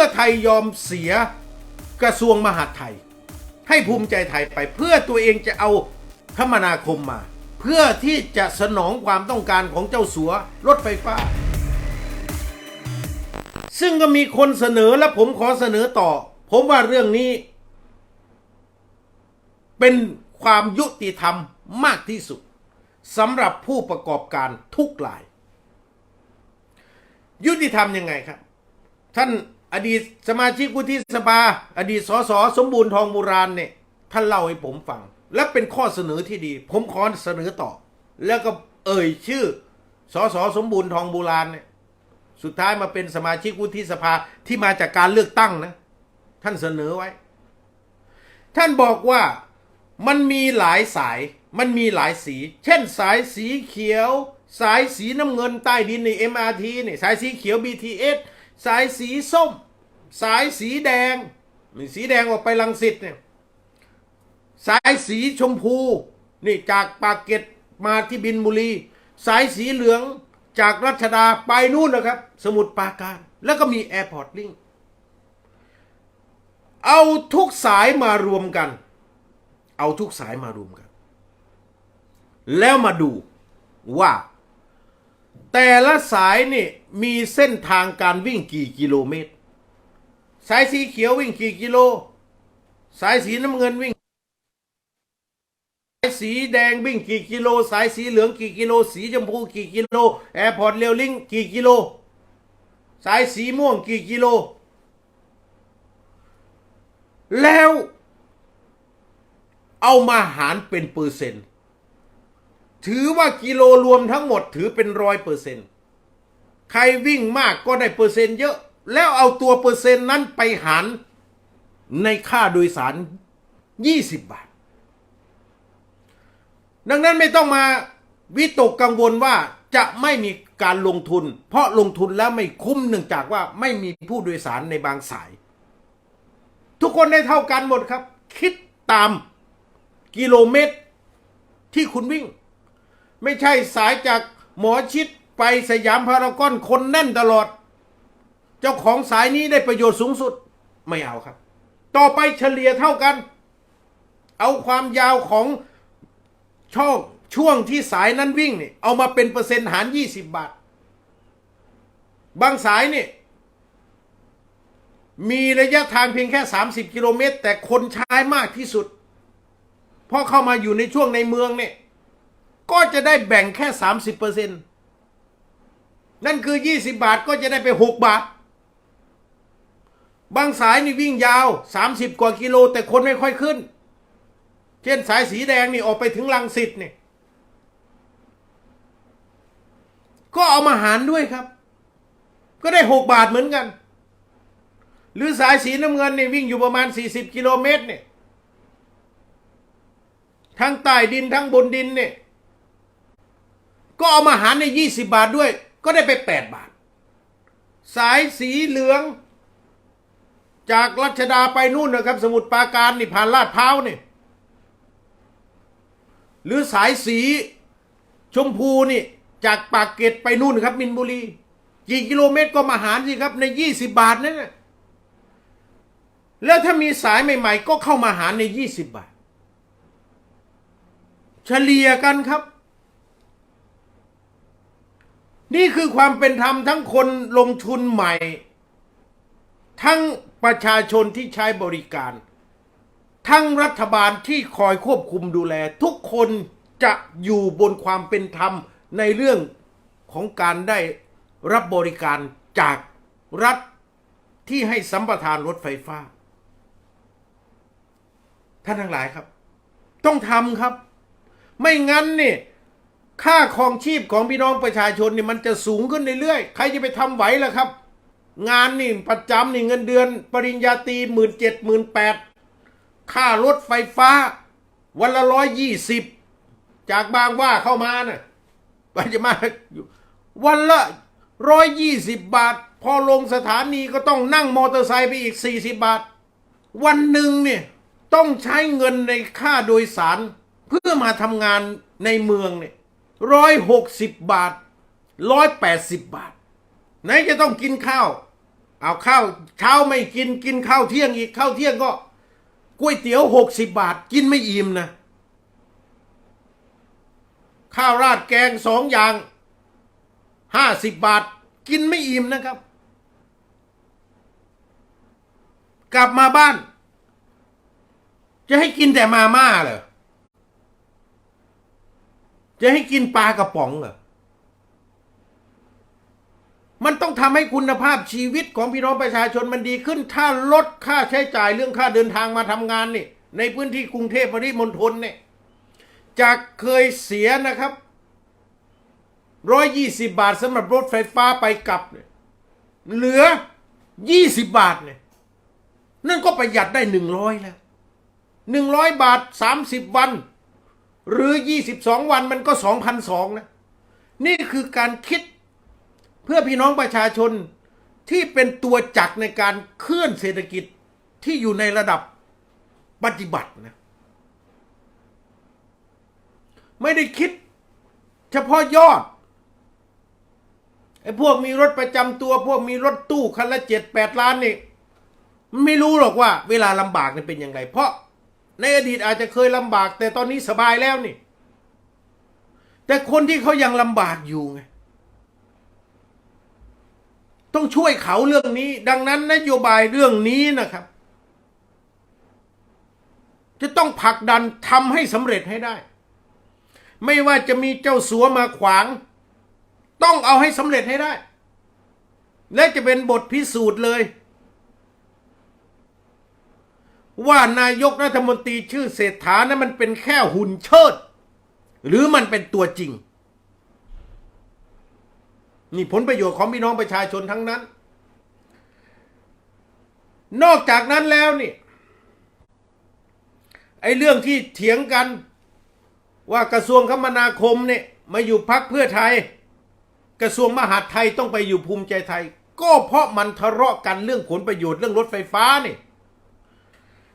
ื่อไทยยอมเสียกระทรวงมหาดไทย ให้ภูมิใจไทยไป เพื่อตัวเองจะเอาคมนาคมมา เพื่อที่จะสนองความต้องการของเจ้าสัวรถไฟฟ้า ซึ่งก็มีคนเสนอและผมขอเสนอต่อ ผมว่าเรื่องนี้ เป็นความยุติธรรมมากที่สุดสำหรับผู้ประกอบการทุกราย ยุติธรรมยังไงครับ ท่าน อดีตสมาชิกวุฒิสภาอดีตสสสมบูรณ์ทองโบราณเนี่ยท่านเล่าให้ผมฟัง และเป็นข้อเสนอที่ดี ผมขอเสนอต่อ แล้วก็เอ่ยชื่อสสสมบูรณ์ทองโบราณเนี่ยสุดท้ายมาเป็นสมาชิกวุฒิสภาที่มาจากการเลือกตั้งนะ ท่านเสนอไว้ ท่านบอกว่ามันมีหลายสาย มันมีหลายสี เช่นสายสีเขียว สายสีน้ำเงินใต้ดินใน MRT นี่ยสายสีเขียว BTS สายสีส้ม สายสีแดงนี่สีแดงออกไปลังสิตเนี่ยสายสีชมพูนี่จากปากเกร็ดมาที่บินบุรี สายสีเหลืองจากรัชดาไปนู่นนะครับ สมุทรปราการ แล้วก็มีแอร์พอร์ตลิงเอาทุกสายมารวมกัน เอาทุกสายมารวมกัน แล้วมาดูว่า แต่ละสายนี่มีเส้นทางการวิ่งกี่กิโลเมตร สายสีเขียววิ่งกี่กิโล สายสีน้ำเงินวิ่ง สายสีแดงวิ่งกี่กิโล สายสีเหลืองกี่กิโล สีชมพูกี่กิโล แอร์พอร์ตเรลลิงกี่กิโล สายสีม่วงกี่กิโล แล้วเอามาหารเป็นเปอร์เซ็นต์ ถือว่ากิโลรวมทั้งหมดถือเป็นร้อยเปอร์เซ็นต์ใครวิ่งมากก็ได้เปอร์เซ็นต์เยอะ แล้วเอาตัวเปอร์เซ็นต์นั้นไปหารในค่าโดยสาร 20 บาท ดังนั้นไม่ต้องมาวิตกกังวลว่าจะไม่มีการลงทุน เพราะลงทุนแล้วไม่คุ้มเนื่องจากว่าไม่มีผู้โดยสารในบางสาย ทุกคนได้เท่ากันหมดครับ คิดตามกิโลเมตรที่คุณวิ่ง ไม่ใช่สายจากหมอชิดไปสยามพารากอนคนแน่นตลอด เจ้าของสายนี้ได้ประโยชน์สูงสุดไม่เอาครับ ต่อไปเฉลี่ยเท่ากัน เอาความยาวของช่องช่วงที่สายนั้นวิ่งเนี่ยเอามาเป็นเปอร์เซ็นต์หาร 20 บาท บางสายเนี่ยมีระยะทางเพียงแค่ 30 กิโลเมตร แต่คนใช้มากที่สุด เพราะเข้ามาอยู่ในช่วงในเมืองเนี่ย ก็จะได้แบ่งแค่ 30เปอร์เซ็นต์นั่นคือ 20 บาทก็จะได้ไป 6 บาท บางสายนี่วิ่งยาว 30 กว่ากิโล แต่คนไม่ค่อยขึ้น เช่นสายสีแดงนี่ออกไปถึงลังสิตเนี่ยก็เอามาหารด้วยครับ ก็ได้ 6 บาทเหมือนกัน หรือสายสีน้ำเงินเนี่ยวิ่งอยู่ประมาณ 40 กิโลเมตรเนี่ยทั้งใต้ดินทั้งบนดินเนี่ย ก็เอามาหารใน 20 บาทด้วย ก็ได้ไป 8 บาท สายสีเหลือง จากรัชดาไปนู่นนะครับ สมุทรปราการนี่ผ่านลาดพร้าวนี่ หรือสายสีชมพูนี่จากปากเกร็ดไปนู่นครับ มินบุรี กี่กิโลเมตรก็มาหารสิครับใน 20 บาทนั่นนะแล้วถ้ามีสายใหม่ ๆ ก็เข้ามาหารใน 20 บาท เฉลี่ยกันครับ นี่คือความเป็นธรรมทั้งคนลงทุนใหม่ ทั้งประชาชนที่ใช้บริการ ทั้งรัฐบาลที่คอยควบคุมดูแล ทุกคนจะอยู่บนความเป็นธรรมในเรื่องของการได้รับบริการจากรัฐที่ให้สัมปทานรถไฟฟ้า ท่านทั้งหลายครับ ต้องทำครับ ไม่งั้นเนี่ย ค่าครองชีพของพี่น้องประชาชนเนี่ยมันจะสูงขึ้นเรื่อยๆ ใครจะไปทำไหวล่ะครับ งานนี่ประจำนี่เงินเดือน ปริญญาตรีหมื่นเจ็ดหมื่นแปดค่ารถไฟฟ้า วันละร้อยยี่สิบจากบางว่าเข้ามาน่ะไปจะมาอยู่วันละร้อยยี่สิบบาท พอลงสถานีก็ต้องนั่งมอเตอร์ไซค์ไปอีกสี่สิบบาท วันหนึ่งเนี่ยต้องใช้เงินในค่าโดยสาร เพื่อมาทำงานในเมืองเนี่ย ร้อยหกสิบบาทร้อยแปดสิบบาท ไหนจะต้องกินข้าว เอาข้าวเช้าไม่กินกินข้าวเที่ยงอีกข้าวเที่ยงก็ก๋วยเตี๋ยวหกสิบบาทกินไม่อิ่มนะ ข้าวราดแกงสองอย่างห้าสิบบาท กินไม่อิ่มนะครับ กลับมาบ้าน จะให้กินแต่มาม่าเหรอ จะให้กินปลากระป๋องเหรอ มันต้องทำให้คุณภาพชีวิตของพี่น้องประชาชนมันดีขึ้น ถ้าลดค่าใช้จ่ายเรื่องค่าเดินทางมาทำงานนี่ ในพื้นที่กรุงเทพปริมณฑลเนี่ย จากเคยเสียนะครับร้อยยี่สิบาทสำหรับรถไฟฟ้าไปกลับเนี่ยเหลือยี่สิบบาทเนี่ยนั่นก็ประหยัดได้หนึ่งร้อยแล้วหนึ่งร้อยบาทสามสิบวัน หรือยี่สิบสองวันมันก็สองพันสองนะ นี่คือการคิดเพื่อพี่น้องประชาชนที่เป็นตัวจักในการเคลื่อนเศรษฐกิจที่อยู่ในระดับปฏิบัตินะ ไม่ได้คิดเฉพาะยอดไอ้พวกมีรถประจำตัว พวกมีรถตู้คันละเจ็ดแปดล้านนี่ไม่รู้หรอกว่าเวลาลำบากนี่เป็นยังไงเพราะ ในอดีตอาจจะเคยลำบาก แต่ตอนนี้สบายแล้วนี่ แต่คนที่เขายังลำบากอยู่ไงต้องช่วยเขาเรื่องนี้ ดังนั้นนโยบายเรื่องนี้นะครับ จะต้องผลักดันทำให้สำเร็จให้ได้ ไม่ว่าจะมีเจ้าสัวมาขวาง ต้องเอาให้สำเร็จให้ได้ และจะเป็นบทพิสูจน์เลย ว่านายกรัฐมนตรีชื่อเศรษฐานั้นมันเป็นแค่หุ่นเชิด หรือมันเป็นตัวจริง นี่ผลประโยชน์ของพี่น้องประชาชนทั้งนั้น นอกจากนั้นแล้วนี่ไอ้เรื่องที่เถียงกันว่ากระทรวงคมนาคมเนี่ยมาอยู่พักเพื่อไทย กระทรวงมหาดไทยต้องไปอยู่ภูมิใจไทย ก็เพราะมันทะเลาะกันเรื่องผลประโยชน์เรื่องรถไฟฟ้านี่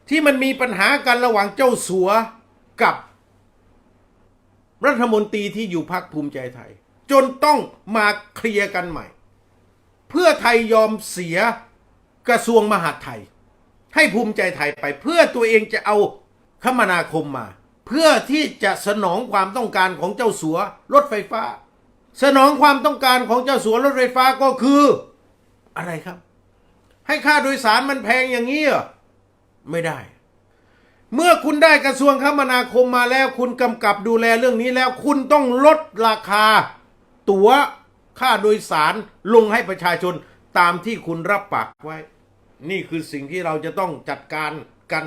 ที่มันมีปัญหากันระหว่างเจ้าสัวกับรัฐมนตรีที่อยู่พักภูมิใจไทย จนต้องมาเคลียร์กันใหม่ เพื่อไทยยอมเสียกระทรวงมหาดไทย ให้ภูมิใจไทยไปเพื่อตัวเองจะเอาคมนาคมมา เพื่อที่จะสนองความต้องการของเจ้าสัวรถไฟฟ้า สนองความต้องการของเจ้าสัวรถไฟฟ้าก็คือ อะไรครับ ให้ค่าโดยสารมันแพงอย่างนี้เหรอ ไม่ได้ เมื่อคุณได้กระทรวงคมนาคมมาแล้วคุณกำกับดูแลเรื่องนี้แล้ว คุณต้องลดราคา ตั๋วค่าโดยสารลงให้ประชาชนตามที่คุณรับปากไว้ นี่คือสิ่งที่เราจะต้องจัดการกัน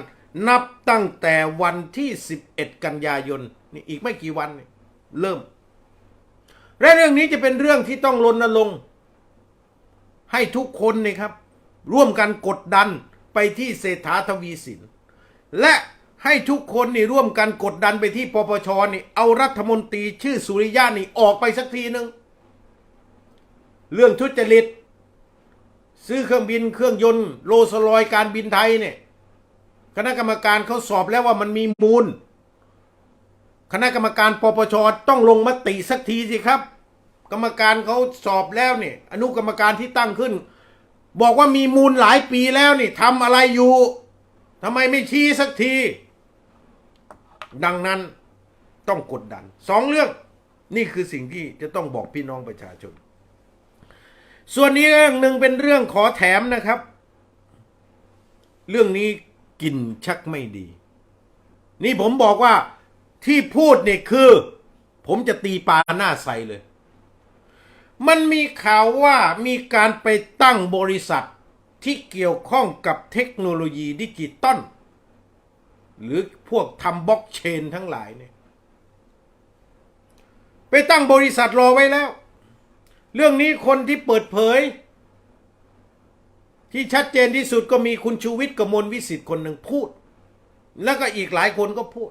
นับตั้งแต่วันที่ 11 กันยายนนี่อีกไม่กี่วันนี่เริ่ม และเรื่องนี้จะเป็นเรื่องที่ต้องรณรงค์ให้ทุกคนนี่ครับ ร่วมกันกดดัน ไปที่เศรษฐาทวีสิน และให้ทุกคนนี่ร่วมกันกดดันไปที่ปปชนี่เอารัฐมนตรีชื่อสุริยะนี่ออกไปสักทีหนึ่งเรื่องทุจริต ซื้อเครื่องบินเครื่องยนต์ โลสลอยการบินไทยเนี่ยคณะกรรมการเขาสอบแล้วว่ามันมีมูล คณะกรรมการปปชต้องลงมติสักทีสิครับ กรรมการเขาสอบแล้วเนี่ยอนุกรรมการที่ตั้งขึ้น บอกว่ามีมูลหลายปีแล้วนี่ทำอะไรอยู่ทำไมไม่ชี้สักที ดังนั้นต้องกดดันสองเรื่องนี่คือสิ่งที่จะต้องบอกพี่น้องประชาชน ส่วนนี้เรื่องหนึ่งเป็นเรื่องขอแถมนะครับ เรื่องนี้กินชักไม่ดี นี่ผมบอกว่าที่พูดเนี่ยคือ ผมจะตีปลาหน้าใสเลย มันมีข่าวว่ามีการไปตั้งบริษัทที่เกี่ยวข้องกับเทคโนโลยีดิจิตอลหรือพวกทำบล็อกเชนทั้งหลายเนี่ยไปตั้งบริษัทรอไว้แล้ว เรื่องนี้คนที่เปิดเผย ที่ชัดเจนที่สุดก็มีคุณชูวิทย์กมลวิสิทธิ์คนหนึ่งพูด แล้วก็อีกหลายคนก็พูด